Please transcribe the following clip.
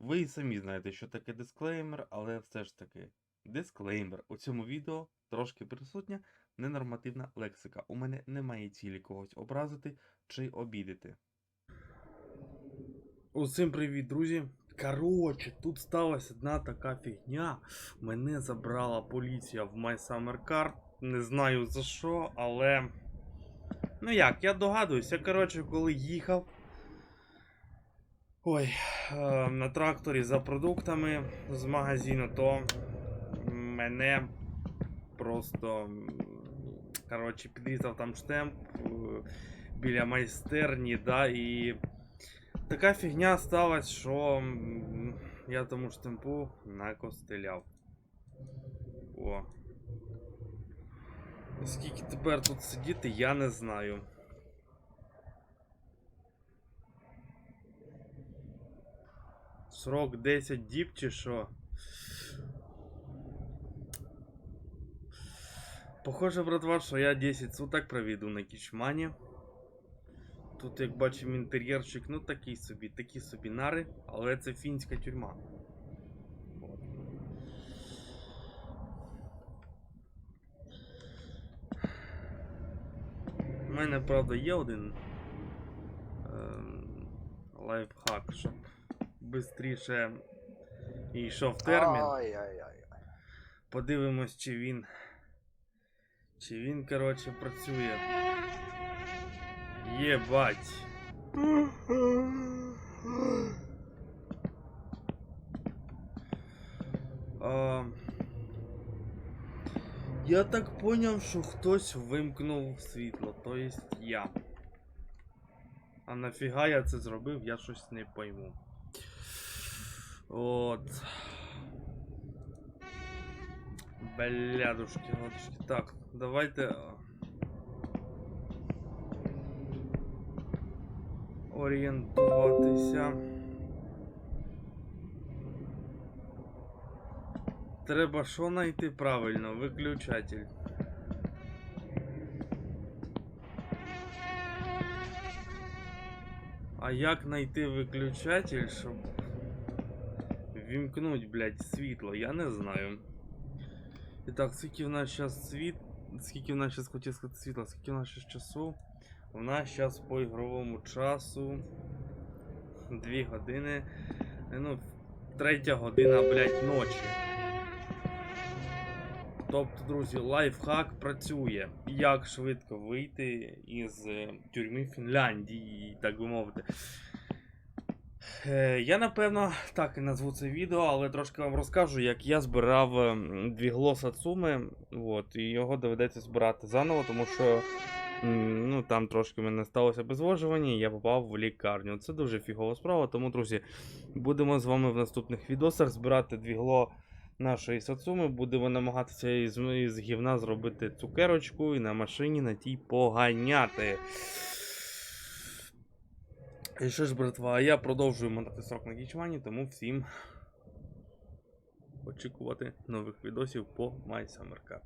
Ви і самі знаєте, що таке дисклеймер, але все ж таки, дисклеймер. У цьому відео трошки присутня ненормативна лексика. У мене немає цілі когось образити чи обідати. Усім привіт, друзі! Коротше, тут сталася одна така фігня. Мене забрала поліція в My Summer Car. Не знаю за що, але. Ну як, я догадуюсь, я, коротше, коли їхав. Ой, е, на тракторі за продуктами з магазину, то мене просто. Коротше, підрізав там штемп е, біля майстерні, да, і. Така фігня сталася, що я тому штемпу накостеляв. О. Скільки тепер тут сидіти, я не знаю. Срок 10 діб чи що? Похоже, братва, що я 10 суток проведу на кічмані. Тут, як бачимо, інтер'єрчик, ну такий собі, такі собі нари, але це фінська тюрма. У мене, правда, є один ем, лайфхак, щоб швидше йшов термін. Ай-яй-яй. Подивимось, чи він. Чи він, коротше, працює. Єбать. А, я так поняв, що хтось вимкнув світло, то есть я. А нафіга я це зробив, я щось не пойму. От. Блядушки, ладушки. Так, давайте. Орієнтуватися. Треба що знайти правильно? Виключатель. А як знайти виключатель, щоб вімкнуть, блядь, світло? Я не знаю. І так, скільки в нас зараз світ. Скільки в нас зараз хотів сказати світла, скільки в нас зараз часу? У нас зараз по ігровому часу 2 години. е, Ну, третя година, блядь, ночі. Тобто, друзі, лайфхак працює. Як швидко вийти із е, тюрми Фінляндії, так би мовити. Е, Я напевно так і назву це відео, але трошки вам розкажу, як я збирав ем, двігло Сацуми. От, і його доведеться збирати заново, тому що ну, там трошки мене сталося обезвожування, і я попав в лікарню. Це дуже фігова справа. Тому, друзі, будемо з вами в наступних відосах збирати двігло нашої Сацуми. Будемо намагатися із, із гівна зробити цукерочку і на машині на тій поганяти. І що ж, братва, я продовжую мотати срок на кічмані, тому всім очікувати нових відосів по MySummerCar.